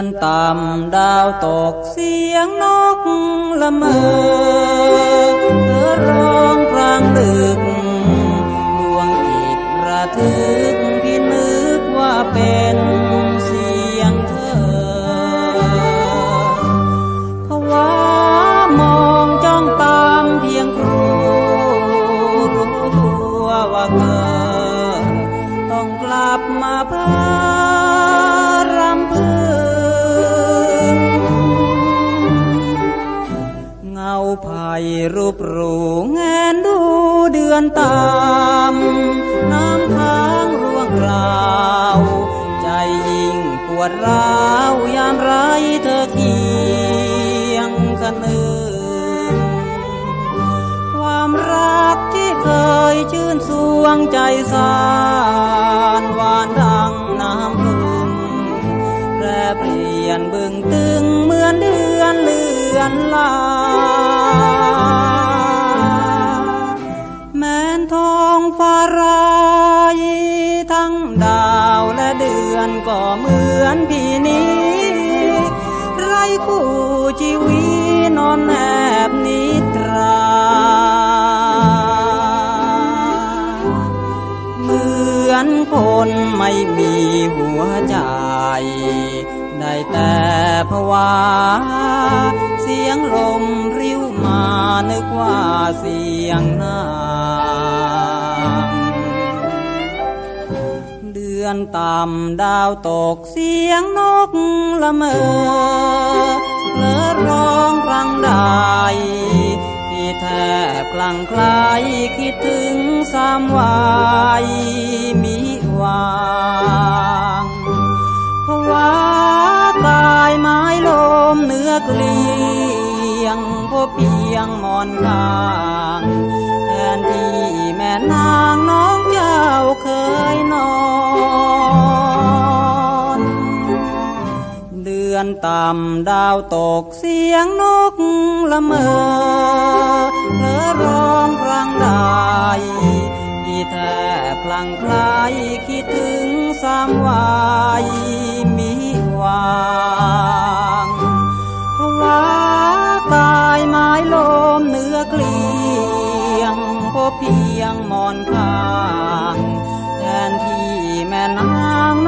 อนต่ำดาวตกเสียงนกละเมอ งาไผ่รูปรูแงนดูเดือนตาม น้ำค้างร่วงกล่าว ใจยิ่งปวดร้าวยามไรเธอเคียงกันนึงความรักที่เคยชื่นสวงใจสานหวานดังน้ำพึ่งแปรเปลี่ยนบึงตึงเหมือนเดือนเลือ นลา แม้นทองฟ้ารายทั้งดาวและเดือนก็เหมือนพี่นี้ ไรคู่ชีวิตนอนแนบนิตรา เหมือนคนไม่มีหัวใจได้แต่ภาวา สียงลมริ้วมานึกว่าเสียงนางเดือนต่ำดาวตกเสียงนกละเมอเลอร้องกลางใดพี่แทบกลังคลายคิดถึงสามวายมิวางวา ยงหมอนข้างแทนที่แม่นางน้องเจ้าเคยนอน เดือนต่ำดาวตกเสียงนกละเมอเธอร้องกลางใดพี่แทบพลังไคลายคิดถึงสามวายมิวา บเพียงมอนข้าง แทนที่แม่นาง